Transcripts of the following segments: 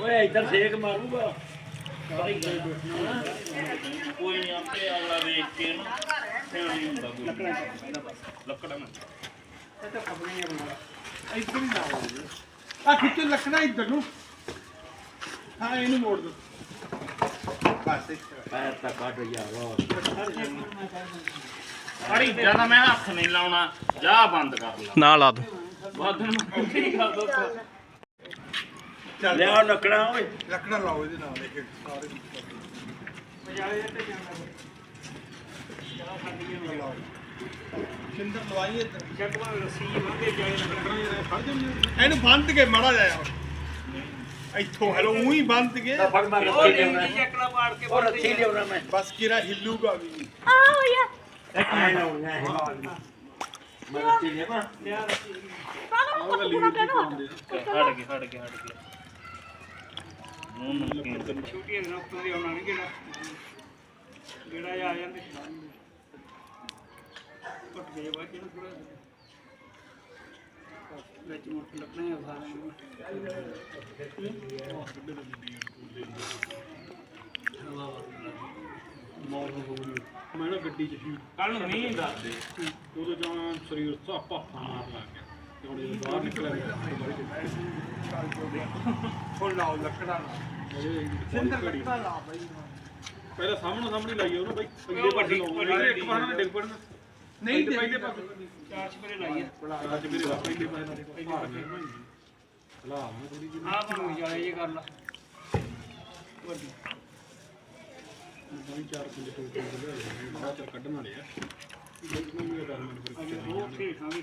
ਓਏ ਇੱਧਰ ਸੇਕ ਮਾਰੂਗਾ। ਕੋਈ ਨਹੀਂ ਆਪੇ ਅਗਲਾ ਵੇਖ ਕੇ ਨਾ ਸਿਆਣਾ ਹੁੰਦਾ ਕੋਈ। ਲੱਕੜਾਂ ਨਾਲ। ਇੱਧਰ ਹੀ ਲਾਓ ਆ। ਖਿੱਚੋ ਲੱਕੜਾ ਇੱਧਰ ਨੂੰ। ਹਾਂ ਇਹਨੂੰ ਮੋੜ ਦੋ। ਬਸ। ਪੈਰ ਤਾਂ ਕੱਢ ਯਾਰ ਅੜੀ ਜ਼ਿਆਦਾ ਮੈਂ ਹੱਥ ਨਹੀਂ ਲਾਉਣਾ। ਜਾ ਬੰਦ ਕਰ ਲਾ। ਨਾ ਲਾ ਦੂੰ। ਬਾਦ ਨੂੰ ਠੀਕ ਕਰ ਦੋ। ਚੱਲ। ਲਿਆ ਲੱਕੜਾਂ ਓਏ। ਲੱਕੜਾ ਲਾਓ ਇਹਦੇ ਨਾਲ ਇੱਕ ਸਾਰੇ ਲਾਓ। ਸਿੰਦਰ ਲਵਾਈ ਇੱਧਰ। ਇਹਨੂੰ ਬੰਦ ਕੇ ਮੜਾ ਜਾਇਆ ਇੱਥੋਂ ਹੈਲੋ ਉਹੀ ਬੰਦ ਕੇ। ਫੜ ਮੈਂ ਰੱਖੀ ਲਿਆਉਣਾ ਉਹ ਰੱਖੀ ਲਿਆਉਣਾ ਮੈਂ। ਬਸ ਕਿਰਾ ਹਿੱਲੂਗਾ ਵੀ। ਇੱਕ ਮੈਂ ਲਾਉਣਾ ਹੈ ਮੈਂ ਰੱਖੀ ਲਿਆਵਾਂ। ਹਟ ਗਏ ਹਟ ਗਏ ਹਟ ਗਏ। ਨੂੰ ਨੂੰ ਕੀ ਛੋਟੀਆਂ ਦਿਨਾਂ ਉੱਤੋਂ ਦੀ ਆਉਣਾ ਨਹੀਂ ਕਿਹੜਾ ਜਿਹੜਾ ਆ ਜਾਂਦੇ ਟੁੱਟ ਗਏ ਬਾਅਦ ਨੂੰ ਥੋੜਾ ਵਿੱਚ ਮੁੱਠ ਲੱਗਣਾ ਹੈ ਸਾਰਿਆਂ ਨੂੰ ਮੈਂ ਨਾ ਗੱਡੀ 'ਚ ਸੀ। ਕੱਲ ਨੂੰ ਨਹੀਂ ਦੱਸਦੇ ਉਦੋਂ ਜਾਂ ਸਰੀਰ ਸਾਪਾ ਮਾਰ ਲੱਗ ਗਿਆ। ਤੇ ਹੁਣ ਜਦੋਂ ਬਾਹਰ ਨਿਕਲਿਆ ਹੁਣ ਲਾਓ ਲੱਕੜਾ ਸਿੰਦਰ ਲੱਕੜਾ ਲਾ ਬਾਈ। ਪਹਿਲਾਂ ਸਾਹਮਣੇ ਸਾਹਮਣੇ ਲਾਈਏ ਉਹਨੂੰ ਬਾਈ ਪਾਸੇ ਲਾਉਣਾ ਇੱਕ ਪਾਸੇ ਨਾਲ ਡਿੱਗ ਪੜਨਾ। ਨਹੀਂ ਪਹਿਲੇ ਪਾਸੇ। ਚਾਰ ਸਪਰੇ ਲਾਈਏ ਅੱਜ ਮੇਰੇ ਵਾ ਪਹਿਲੇ ਪਾਸੇ ਨਾਲ ਪਹਿਲੇ ਪਾਸੇ। ਲਾ ਮੈਂ ਥੋੜੀ ਜਿਹੀ ਆਹ ਬਣੂ ਜਾਲੇ ਜੇ ਕਰ ਲਾ। ਵੱਡੀ ਦੋ ਚਾਰ ਕਿੰਨੇ ਟੋਟਲ ਦੇ ਲਿਆ ਬਾਅਦ ਚ ਕੱਢਣ ਆ। ਮੈਨੂੰ ਫਿਰ ਉਹ ਠੀਕ ਵੀ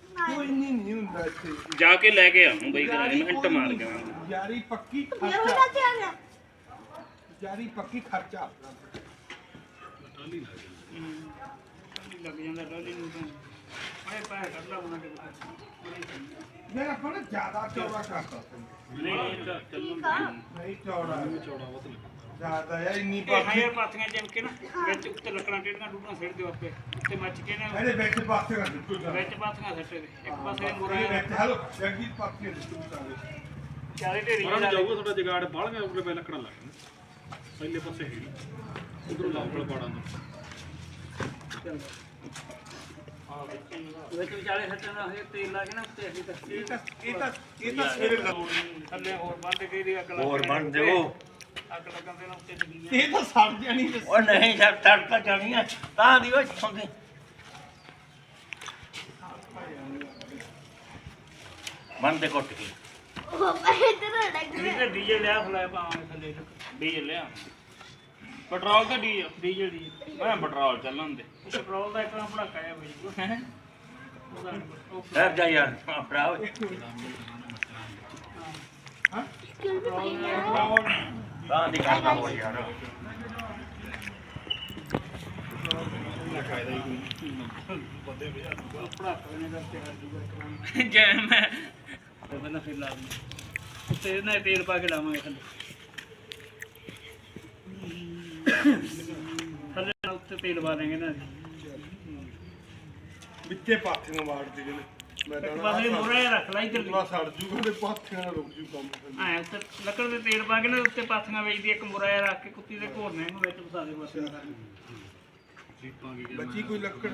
ਜਾ ਕੇ ਲੈ ਕੇ ਆਉਂ ਬਈ ਕਰਾ ਮੈਂ ਹੰਟ ਮਾਰ ਗਿਆ ਯਾਰੀ ਪੱਕੀ ਖਰਚਾ। ਯਾਰੀ ਪੱਕੀ ਖਰਚਾ ਆਪਣਾ। ਟਾਲੀ ਜ਼ਿਆਦਾ ਚੌੜਾ ਕਰਤਾ। ਨਹੀਂ ਚੌੜਾ ਨਹੀਂ ਚੌੜਾ। ਬਹੁਤ ਜ਼ਿਆਦਾ ਯਾਰ ਇੰਨੀ ਇਹ ਪੱਕੀ ਹਾਇਰ ਪਾਥੀਆਂ ਜਿਮ ਕੇ ਨਾ ਵਿੱਚ ਉੱਤੇ ਲੱਕੜਾਂ ਟੇਢੀਆਂ ਡੂਢਾਂ ਸਿੱਟ ਦਿਓ ਆਪੇ ਉੱਤੇ ਮੱਚ ਕੇ ਨਾ ਇਹਦੇ ਵਿੱਚ ਪਾਸੇ ਕਰ ਦਿੱਤੂ ਜਾ ਵਿੱਚ ਪਾਥੀਆਂ ਸੱਟੇ ਦੇ ਇੱਕ ਪਾਸੇ ਮੋਰਾ ਇਹਦੇ ਵਿੱਚ ਹਲੋ ਜੱਗੀ ਪਾਸੇ ਦਿੱਤੂ ਜਾ ਚਾਰੇ ਢੇਰੀ ਪਰਾਂ ਜਿਹੇ ਜਾਊਗਾ ਤੁਹਾਡਾ ਜਗਾੜ ਬਾਹਲੀਆਂ ਉੱਪਰ ਪਹਿਲਾਂ ਲੱਕੜਾਂ ਲੱਗਣ ਪਹਿਲੇ ਪਾਸੇ ਹੀ ਉਧਰੋਂ ਲਾਉਂਗਲ ਪਾੜਾਂ ਦਾ ਵਿੱਚ ਵਿਚਾਲੇ ਸੱਟਾਂ ਦਾ ਹੋਏ ਤੇਲ ਲਾ ਕੇ ਨਾ ਉੱਤੇ ਅਸੀਂ ਤੱਕ ਇਹ ਤਾਂ ਇਹ ਤਾਂ ਇਹ ਤਾਂ ਸਿਰੇ ਲਾਉ ਥੱਲੇ ਹੋਰ ਬੰਦ ਕੇ ਦੀ ਅੱਗ ਲੱਗ ਹੋਰ ਜਾਣੀ ਬਣ ਦਿਓ। ਅੱਗ ਲੱਗਣ ਦੇ ਨਾਲ ਉੱਤੇ ਡਿੱਗੀ ਇਹ ਤਾਂ ਸੜ ਜਾਣੀ ਤੇ ਉਹ ਨਹੀਂ ਸਰ ਤੜਕਾ ਜਾਣੀਆਂ ਤਾਂ ਦੀ ਉਹ ਸੰਗੇ ਬੰਦੇ ਕੁੱਟ ਕੇ। ਉਹ ਇੱਧਰ ਡੱਗ ਨਹੀਂ ਤੇ ਡੀਜ਼ਲ ਲਿਆ ਫਲਾਇਆ ਪਾਵਾਂਗੇ ਥੱਲੇ ਡੀਜ਼ਲ ਲਿਆ ਪੈਟਰੋਲ ਤੇ ਡੀਜ਼ਲ ਡੀਜ਼ਲ ਡੀਜ਼ਲ ਮੈਂ ਪੈਟਰੋਲ ਚੱਲਣ ਦੇ। ਪੈਟਰੋਲ ਦਾ ਇੱਕ ਨਾ ਭੜਾਕਾ ਜਿਹਾ ਬਈ। ਉਹਦਾ ਉਹ ਡਰ ਜਾ ਯਾਰ ਆਪਣਾ ਓਏ। ਕਿਉਂ ਪਈ ਆ ਤਾਂ ਦੀ ਹੋ ਯਾਰ। ਨੇ ਜੈ ਮੈਂ ਤੇ ਫਿਰ ਲਾ ਦੂੰ ਨਾ ਤੇਲ ਪਾ ਕੇ ਲਾਵਾਂਗੇ ਥੱਲੇ। ਥੱਲੇ ਨਾਲ ਉੱਤੇ ਤੇਲ ਪਾ ਦੇਂਗੇ ਨਾ ਵਿੱਚੇ ਪਾਥੀਆਂ ਮਾਰਦੇ ਜਿਹੜੇ ਮੈਂ ਤਾਂ ਪਾਸੇ ਮੋਰਾ ਰੱਖ ਲਾ ਇੱਧਰ ਨਾ ਸੜ ਜੂਗਾ ਤੇ ਪਾਥੀਆਂ ਨਾਲ ਰੁਕ ਜੂ ਕੰਮ ਐ ਉੱਤੇ ਲੱਕੜ ਦੇ ਤੇਲ ਪਾ ਕੇ ਨਾ ਉੱਤੇ ਪਾਥੀਆਂ ਵੇਚਦੀ ਇੱਕ ਮੁਰਾ ਜਿਹਾ ਰੱਖ ਕੇ ਕੁੱਤੀ ਦੇ ਘੋਰਨੇ ਨੂੰ ਵਿੱਚ ਫਸਾ ਦੇ ਬਸ ਬੱਚੀ ਕੋਈ ਲੱਕੜ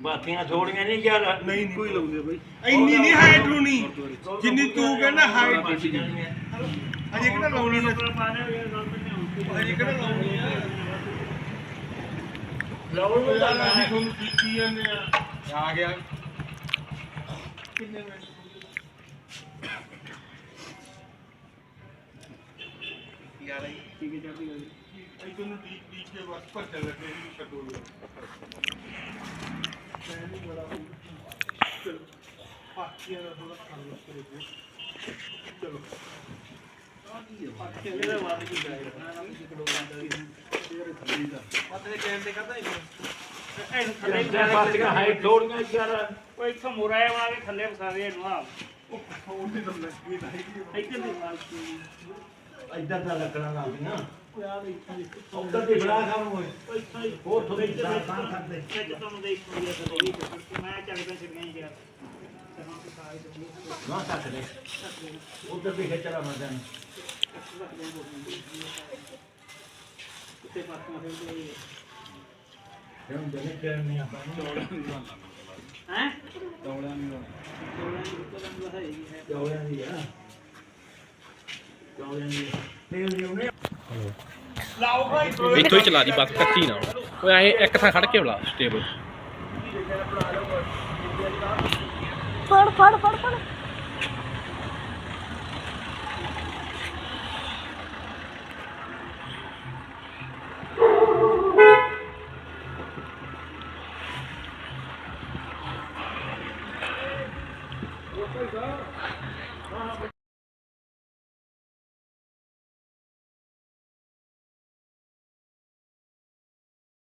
ਬਾਤੀਆਂ ਥੋੜੀਆਂ ਨਹੀਂ ਯਾਰ ਨਹੀਂ ਕੋਈ ਲਾਉਂਦੇ ਬਾਈ ਇੰਨੀ ਨਹੀਂ ਹਾਈਟ ਹੋਣੀ ਜਿੰਨੀ ਤੂੰ ਕਹਿੰਦਾ ਹਾਈਟ ਅਜੇ ਕਿਹੜਾ ਲਾਉਣੀ ਹੈ ਪਾ ਦੇ ਗੱਲ ਤੇ ਨਹੀਂ ਅਜੇ ਕਿਹੜਾ ਲਾਉਣੀ ਹੈ ਲਾਉਣ ਨੂੰ ਤਾਂ ਅਸੀਂ ਤੁਹਾਨੂੰ ਕੀਤੀ ਜਾਂਦੇ ਆ। ਆ ਗਿਆ। ਕਿੰਨੇ ਮਿੰਟ ਯਾਰ ਇਹ ਠੀਕ ਹੈ ਚੱਲਦੀ ਗੱਲ ਇਹ ਤੁਹਾਨੂੰ ਡੀਕ ਡੀਕ ਕੇ ਬਸ ਭੱਜਣ ਲੱਗੇ ਸੀ ਛੱਡੋ ਲੋ ਪਾਕੀਆਂ ਦਾ ਥੋੜਾ ਕਰੇ ਚਲੋ। ਇਹਦੇ ਬਾਅਦ ਕੀ ਜਾਏਗਾ। ਨਾ ਕਿਸੇ ਕੋਲ ਮਤਲਬ ਥੱਲੇ ਜੰਦੇ ਪਾਸੀਆਂ ਹੈ ਥੋੜੀਆਂ ਯਾਰ ਉਹ ਇੱਥੋਂ ਮੁਰਾਇਆ ਵਾ ਕੇ ਥੱਲੇ ਵਸਾ ਦੇ ਇਹਨੂੰ ਆ ਇੱਧਰ ਦੀ ਇੱਧਰ ਤਾਂ ਲੱਗਣਾ ਲੱਗੀਆਂ ਯਾਰ ਇੱਥੇ ਉੱਧਰ ਦੀ ਬੜਾ ਕੰਮ ਹੋਏ ਇੱਥੋਂ ਹੀ ਜਿਹਾ ਦੇ ਕਰਦੇ ਤੁਹਾਨੂੰ ਦੇਖ ਮੈਂ ਚੱਲ ਪਿਆ ਸਿਰ। ਗਈ ਗਿਆ ਨਾ ਸਕਦੇ ਉੱਧਰ ਵੀ ਖੇਚਲਾ ਮਰਦਾਂ ਕਿਤੇ ਪਾਸਾਂ ਨਹੀਂ ਆਪਾਂ ਹੈ? ਨਹੀਂ। ਤੇਲ ਉਹਨੇ ਇੱਥੋਂ ਹੀ ਚਲਾ ਦੀ ਬਸ ਕੱਚੀ ਨਾ ਓਏ ਐ ਇੱਕ ਥਾਂ ਖੜ ਕੇ ਬੁਲਾ ਸਟੇਬਲ ਫੜ ਫੜ ਫੜ ਫੜ। ਉਹ